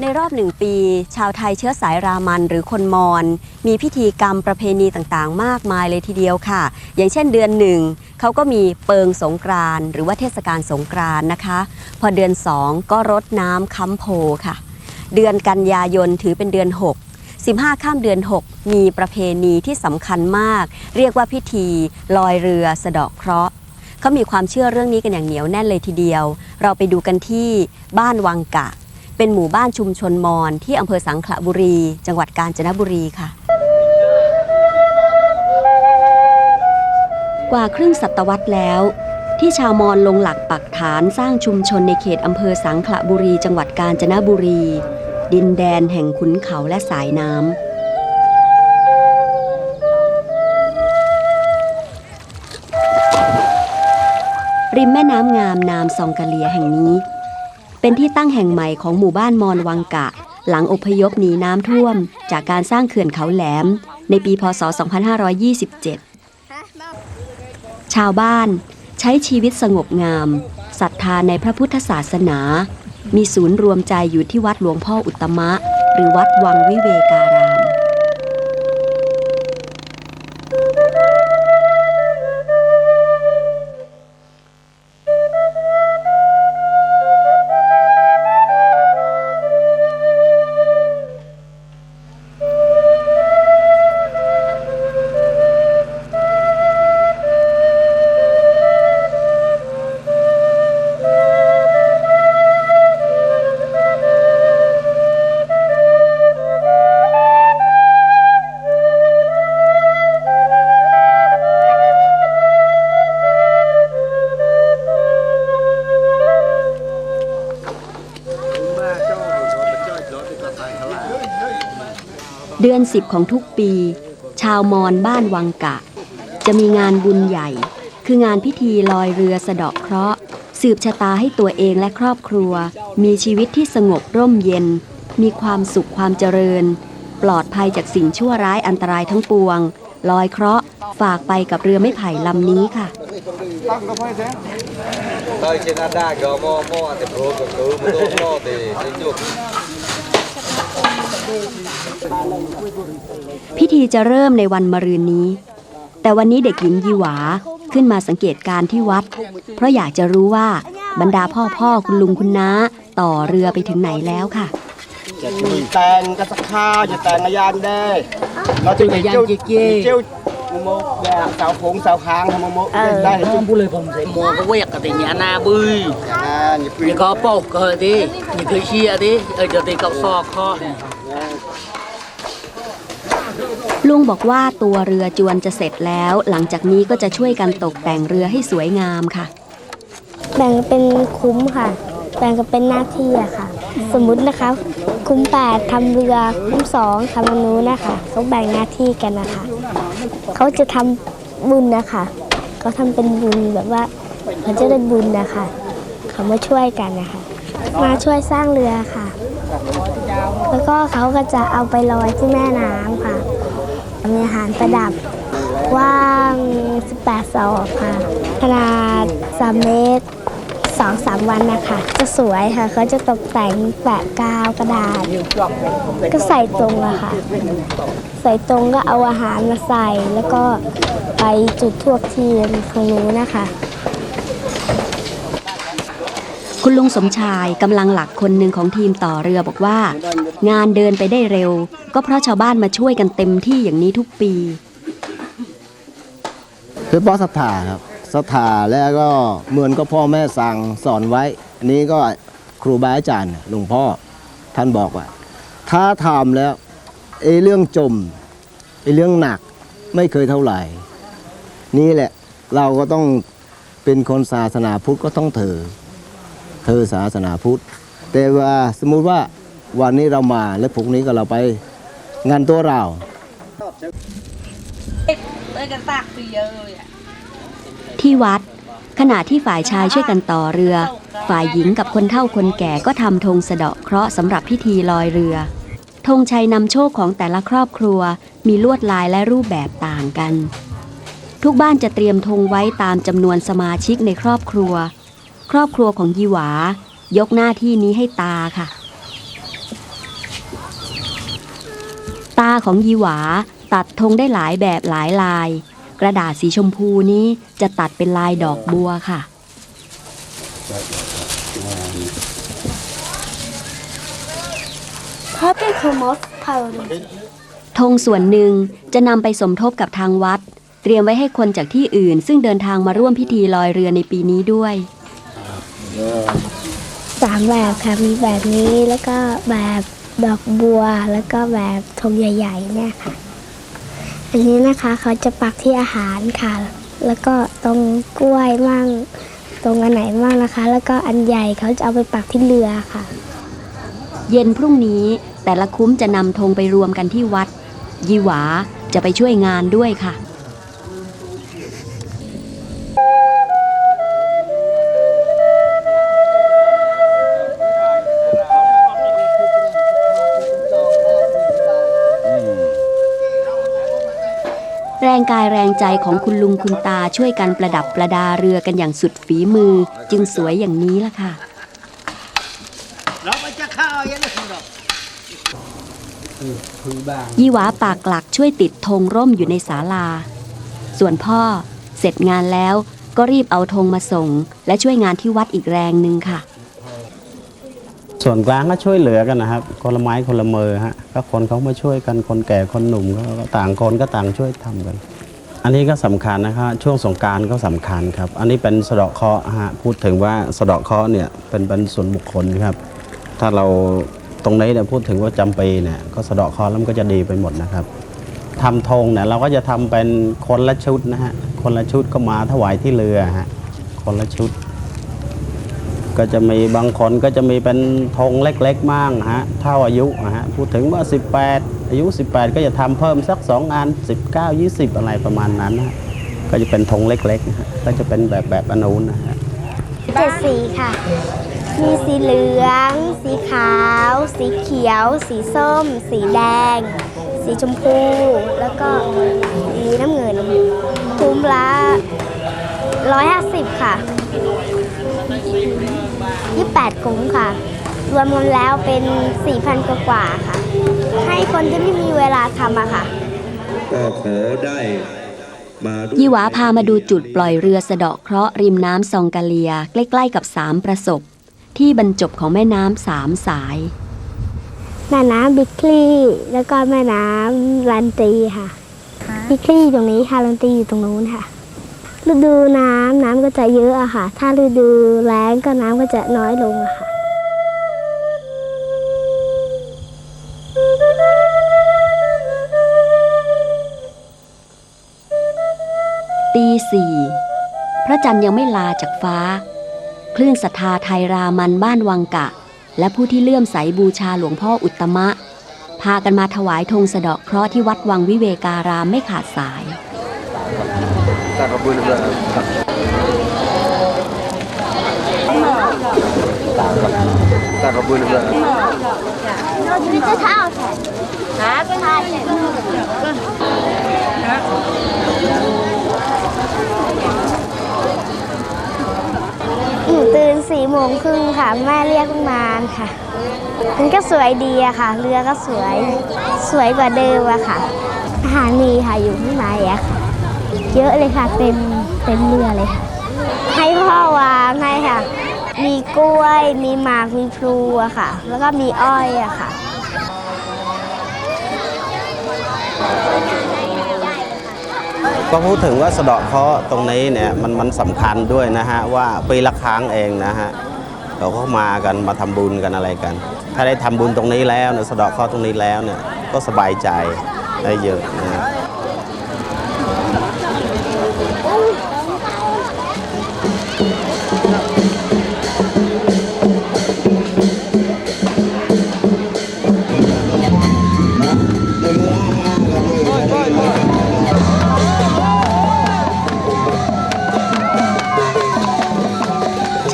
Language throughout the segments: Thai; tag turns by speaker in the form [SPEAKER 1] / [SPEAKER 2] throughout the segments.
[SPEAKER 1] ในรอบหนึ่งปี ชาวไทยเชื้อสายรามันหรือคนมอญมีพิธีกรรมประเพณีต่างๆ มากมายเลยทีเดียวค่ะ อย่างเช่นเดือนหนึ่งเขาก็มีเปิงสงกรานหรือว่าเทศกาลสงกรานนะคะ พอเดือนสองก็รดน้ำค้ำโพค่ะ เดือนกันยายนถือเป็นเดือน 6 15 ข้ามเดือน 6 มีประเพณีที่สำคัญมาก เรียกว่าพิธี ลอยเรือสะเดาะเคราะห์ เขามีความเชื่อเรื่องนี้กันอย่างเหนียวแน่นเลยทีเดียว เราไปดูกันที่บ้านวังกะ เป็นหมู่บ้านชุมชนมอญที่อำเภอสังขละบุรี จังหวัดกาญจนบุรีค่ะ กว่าครึ่งศตวรรษแล้ว ที่ชาวมอญลงหลักปักฐานสร้างชุมชนในเขตอำเภอสังขละบุรี จังหวัดกาญจนบุรี ดินแดนแห่งขุนเขาและสายน้ำ ริมแม่น้ำงามนามซองกะเลียแห่งนี้ เป็นที่ตั้งแห่งใหม่ของหมู่บ้านมอญวังกะ หลังอพยพหนีน้ำท่วม จากการสร้างเขื่อนเขาแหลม ในปีพศ 2527 ชาวบ้านใช้ชีวิตสงบงามศรัทธาในพระพุทธศาสนา มีศูนย์รวมใจอยู่ที่วัดหลวงพ่ออุตตมะ หรือวัดวังวิเวการ เดือนสิบของทุกปี ชาวมอญบ้านวังกะ จะมีงานบุญใหญ่ คืองานพิธีลอยเรือสะเดาะเคราะห์ สืบชะตาให้ตัวเองและครอบครัว มีชีวิตที่สงบร่มเย็น มีความสุขความเจริญ ปลอดภัยจากสิ่งชั่วร้ายอันตรายทั้งปวง ลอยเคราะห์ ฝากไปกับเรือไม้ไผ่ลำนี้ค่ะ
[SPEAKER 2] Thôi trên ăn đa gò mò mò thì pro của cứ một tô mò thì đi chuột
[SPEAKER 1] พิธีจะเริ่มในวันมะรืนนี้ แต่วันนี้เด็กหญิงยีหวาขึ้นมาสังเกตการที่วัด เพราะอยากจะรู้ว่าบรรดาพ่อพ่อคุณลุงคุณน้า ต่อเรือไปถึงไหนแล้วค่ะ
[SPEAKER 3] จะมีแตงกระสักข้าวจะแตงยานได้เราจะมีเจ้าเจ้าโมกแบบสาวโขงสาวค้างทำมโมกได้
[SPEAKER 4] Không bù lời phòng sẽ mua có quẹt cả thì nhà na bươi
[SPEAKER 3] อ่าอย่าปืน
[SPEAKER 4] Thì có bọc cờ đi Thì cứ chia đi Ở giờ thì cậu sò kho
[SPEAKER 1] ลุงบอกว่าตัวเรือจวนจะเสร็จแล้ว หลังจากนี้ก็จะช่วยกันตกแต่งเรือให้สวยงามค่ะ
[SPEAKER 5] แบ่งเป็นคุ้มค่ะ แบ่งกันเป็นหน้าที่อะค่ะ สมมุตินะคะ คุ้มแปดทำเรือคุ้มสองทำอนุนะคะเขาแบ่งหน้าที่กันนะคะเขาจะทำบุญนะคะเขาทำเป็นบุญแบบว่าเขาจะได้บุญนะคะเขามาช่วยกันนะคะ มาช่วยสร้างเรือค่ะ แล้วก็เขาก็จะเอาไปลอยที่แม่น้ำค่ะ มีอาหารประดับกว้าง 18 ศอกค่ะขนาด 3 เมตร 2-3 วันนะคะ จะสวยค่ะเขาจะตกแต่งแปะกาวกระดาษ ก็ใส่ตรงอะค่ะ ใส่ตรงก็เอาอาหารมาใส่แล้วก็ไปจุดทั่วเทียนของหนูนะคะ
[SPEAKER 1] คุณลุงสมชายกำลังหลักคนหนึ่งของทีมต่อเรือบอกว่า งานเดินไปได้เร็ว ก็เพราะชาวบ้านมาช่วยกันเต็มที่อย่างนี้ทุกปี
[SPEAKER 3] คือเพราะศรัทธาครับศรัทธาแล้วก็เหมือนก็พ่อแม่สั่งสอนไว้ อันนี้ก็ครูบาอาจารย์หลวงพ่อท่านบอกว่า ถ้าทำแล้วไอ้เรื่องจมไอ้เรื่องหนักไม่เคยเท่าไหร่ นี่แหละเราก็ต้องเป็นคนศาสนาพุทธก็ต้องเถอ เธอศาสนาพุทธ แต่ว่าสมมุติว่าวันนี้เรามาแล้วพรุ่งนี้ก็เราไปงานตัวเรา
[SPEAKER 1] ที่วัด ขณะที่ฝ่ายชายช่วยกันต่อเรือ ฝ่ายหญิงกับคนเฒ่าคนแก่ก็ทำธงสะเดาะเคราะห์สำหรับพิธีลอยเรือธงชัยนำโชคของแต่ละครอบครัวมีลวดลายและรูปแบบต่างกัน ทุกบ้านจะเตรียมธงไว้ตามจำนวนสมาชิกในครอบครัว ครอบครัวของยีหวายกหน้าที่นี้ให้ตาค่ะ ตาของยีหวาตัดธงได้หลายแบบหลายลาย กระดาษสีชมพูนี้จะตัดเป็นลายดอกบัวค่ะ
[SPEAKER 5] Purple Cromos Powder
[SPEAKER 1] ธงส่วนหนึ่งจะนำไปสมทบกับทางวัด เตรียมไว้ให้คนจากที่อื่น ซึ่งเดินทางมาร่วมพิธีลอยเรือในปีนี้ด้วย
[SPEAKER 5] สามแบบค่ะมีแบบนี้แล้วก็แบบดอกบัวแล้วก็แบบธงใหญ่ๆเนี่ยค่ะ อันนี้นะคะเขาจะปักที่อาหารค่ะ แล้วก็ตรงกล้วยมั่งตรงอันไหนมั่งนะคะ แล้วก็อันใหญ่เขาจะเอาไปปักที่เรือค่ะ
[SPEAKER 1] เย็นพรุ่งนี้แต่ละคุ้มจะนำธงไปรวมกันที่วัด ยีหวาจะไปช่วยงานด้วยค่ะ แรงกายแรงใจของคุณลุงคุณตาช่วยกันประดับประดาเรือกันอย่างสุดฝีมือ จึงสวยอย่างนี้ล่ะค่ะ ยี่หวาปากหลักช่วยติดธงร่มอยู่ในศาลา ส่วนพ่อเสร็จงานแล้วก็รีบเอาธงมาส่ง และช่วยงานที่วัดอีกแรงหนึ่งค่ะ
[SPEAKER 6] ส่วนกลางก็ช่วยเหลือกันนะครับ คนละไม้คนละมือฮะก็คนเขามาช่วยกันคนแก่คนหนุ่มก็ต่างคนก็ต่างช่วยทำกัน อันนี้ก็สำคัญนะครับช่วงสงการก็สำคัญครับ อันนี้เป็นสะเดาะเคราะห์ฮะพูดถึงว่าสะเดาะเคราะห์เนี่ยเป็นเป็นส่วนบุคคลครับ ถ้าเราตรงนี้เนี่ยพูดถึงว่าจำปีเนี่ยก็สะเดาะเคราะห์แล้วมันก็จะดีไปหมดนะครับทำธงเนี่ยเราก็จะทำเป็นคนละชุดนะฮะคนละชุดก็มาถวายที่เรือฮะคนละชุด ก็จะมีบางคนก็จะมีเป็นธงเล็กๆมั่งฮะเท่าอายุฮะพูดถึงว่า 18 อายุ 18 ก็จะทำเพิ่มสัก 2 อัน 19 20 อะไรประมาณนั้นนะฮะก็จะเป็นธงเล็กๆนะฮะก็จะเป็นแบบแบบอนุนนะฮะ
[SPEAKER 5] เจ็ดสีค่ะ มีสีเหลือง สีขาว สีเขียว สีส้ม สีแดง สีชมพู แล้วก็สีน้ำเงินคุ้มละร้อยห้าสิบค่ะ ยี่แปดคุ้มค่ะ รวมกันแล้วเป็นสี่พันกว่าๆค่ะ ให้คนที่ไม่มีเวลาทำอะค่ะ
[SPEAKER 7] ก็ขอได้มาร่วม
[SPEAKER 1] ยี่หวาพามาดูจุดปล่อยเรือสะเดาะเคราะห์ริมน้ำซองกาเลีย ใกล้ ๆ กับสามประสบ ที่บรรจบของแม่น้ำสามสาย
[SPEAKER 5] แม่น้ำบิ๊กคลีแล้วก็แม่น้ำลันตีค่ะ บิ๊กคลีตรงนี้ค่ะลันตีอยู่ตรงนู้นค่ะ ฤดูน้ำน้ำก็จะเยอะอะค่ะ ถ้าฤดูแล้งก็น้ำก็จะน้อยลงอะค่ะ
[SPEAKER 1] ตีสี่พระจันทร์ยังไม่ลาจากฟ้า คลื่นศรัทธาไทยรามันบ้านวังกะ และผู้ที่เลื่อมใสบูชาหลวงพ่ออุตตมะ พากันมาถวายธงสะเดาะเคราะห์ที่วัดวังวิเวการามไม่ขาดสาย
[SPEAKER 2] Tak apa boleh buat. Tak apa boleh buat.
[SPEAKER 5] หนูตื่นสี่โมงครึ่งค่ะ แม่เรียกตั้งนาค่ะ มันก็สวยดีอะค่ะ เรือก็สวย สวยกว่าเดิมอะค่ะอาหารมีค่ะอยู่ข้างในอะค่ะ เยอะเลยค่ะ เต็มเต็มเรือเลยค่ะ ให้พ่อวางให้ค่ะ มีกล้วย มีหมาก มีพลูอะค่ะ แล้วก็มีอ้อยอะค่ะ
[SPEAKER 6] ก็พูดถึงว่าสะเดาะเคราะห์ตรงนี้เนี่ยมันมันสำคัญด้วยนะฮะว่าปีละครั้งเองนะฮะเขาก็มากันมาทำบุญกันอะไรกัน ถ้าได้ทำบุญตรงนี้แล้วเนี่ยสะเดาะเคราะห์ตรงนี้แล้วเนี่ยก็สบายใจได้เยอะนะฮะ
[SPEAKER 1] เช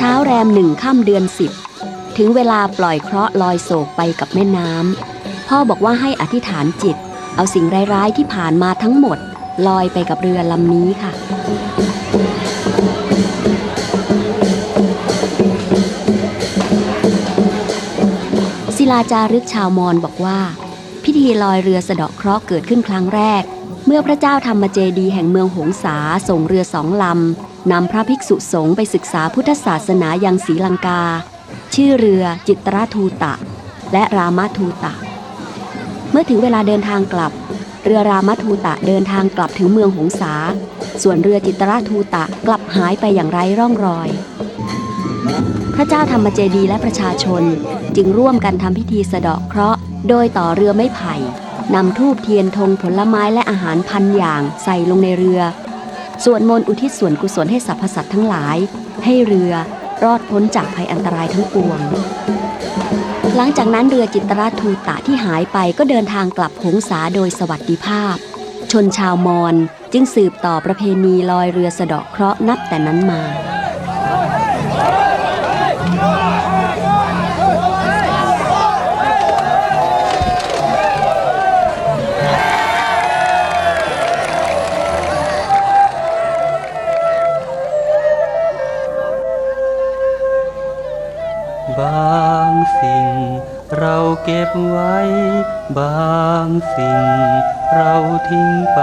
[SPEAKER 1] ้าแรมหนึ่งค่ำเดือนสิบถึงเวลาปล่อยเคราะห์ลอยโศกไปกับแม่น้ำพ่อบอกว่าให้อธิษฐานจิต เอาสิ่งร้ายๆที่ผ่านมาทั้งหมด ลอยไปกับเรือลำนี้ค่ะ
[SPEAKER 5] พ
[SPEAKER 1] ลาจารึกชาวมอญบอกว่า พิธีลอยเรือสะเดาะเคราะห์เกิดขึ้นครั้งแรก เมื่อพระเจ้าธรรมเจดียแห่งเมืองหงสาส่งเรือสองลำนำพระภิกษุสงฆ์ไปศึกษาพุทธศาสนายังศรีลังกา ชื่อเรือจิตรทูตะ และรามาทูตะ เมื่อถึงเวลาเดินทางกลับ เรือรามาทูตะเดินทางกลับถึงเมืองหงสา ส่วนเรือจิตรทูตะกลับหายไปอย่างไร้ร่องรอย พระเจ้าธรรมเจดีและประชาชนจึงร่วมกันทำพิธีสะเดาะเคราะห์โดยต่อเรือไม้ไผ่นำทูบเทียนธงผลไม้และอาหารพันอย่างใส่ลงในเรือสวดมนต์อุทิศส่วนกุศลให้สรรพสัตว์ทั้งหลาย ให้เรือรอดพ้นจากภัยอันตรายทั้งปวง หลังจากนั้นเรือจิตรทูตะที่หายไปก็เดินทางกลับหงสาโดยสวัสดิภาพ ชนชาวมอญจึงสืบต่อประเพณีลอยเรือสะเดาะเคราะห์นับแต่นั้นมา
[SPEAKER 8] สิ่ง เราเก็บไว้ บางสิ่ง เราทิ้งไป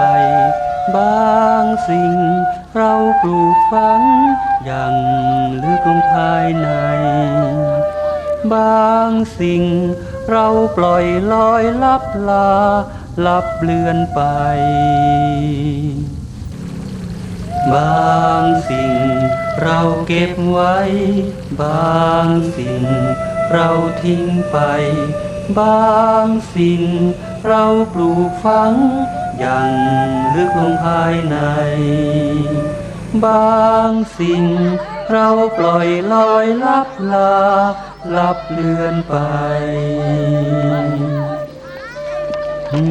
[SPEAKER 8] บางสิ่ง เราปลูกฝัง อย่างลึกลงภายใน บางสิ่ง เราปล่อยลอยลับลา ลับเลือนไป บางสิ่งเราเก็บไว้ บางสิ่ง เราทิ้งไป บางสิ่ง เราปลูกฝัง อย่างลึกลงภายใน บางสิ่ง เราปล่อยลอยลับลา ลับเลือนไปอื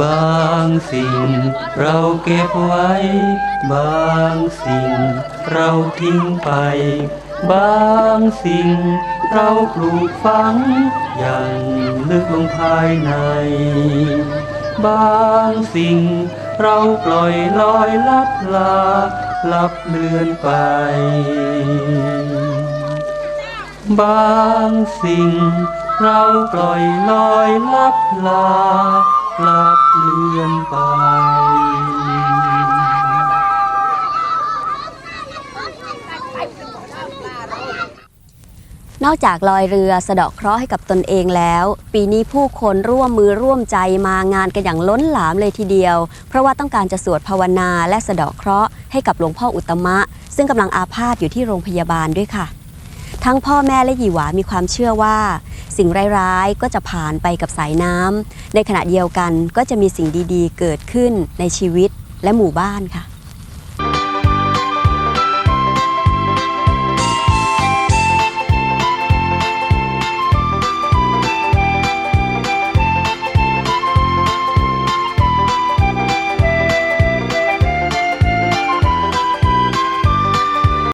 [SPEAKER 8] บางสิ่งเราเก็บไว้ บางสิ่งเราทิ้งไป บางสิ่งเราปลูกฝัง อย่างลึกลงภายใน บางสิ่งเราปล่อยลอยลับลาลับเลือนไป บางสิ่งเราปล่อยลอยลับลาลับ นไป
[SPEAKER 1] นอกจากลอยเรือสะเดาะเคราะห์ให้กับตนเองแล้ว ปีนี้ผู้คนร่วมมือร่วมใจมางานกันอย่างล้นหลามเลยทีเดียว เพราะว่าต้องการจะสวดภาวนาและสะเดาะเคราะห์ให้กับหลวงพ่ออุตตมะ ซึ่งกำลังอาพาธอยู่ที่โรงพยาบาลด้วยค่ะ ทั้งพ่อแม่และหยีหวามีความเชื่อว่า สิ่งร้ายๆก็จะผ่านไปกับสายน้ำในขณะเดียวกันก็จะมีสิ่งดีๆ เกิดขึ้นในชีวิตและหมู่บ้านค่ะ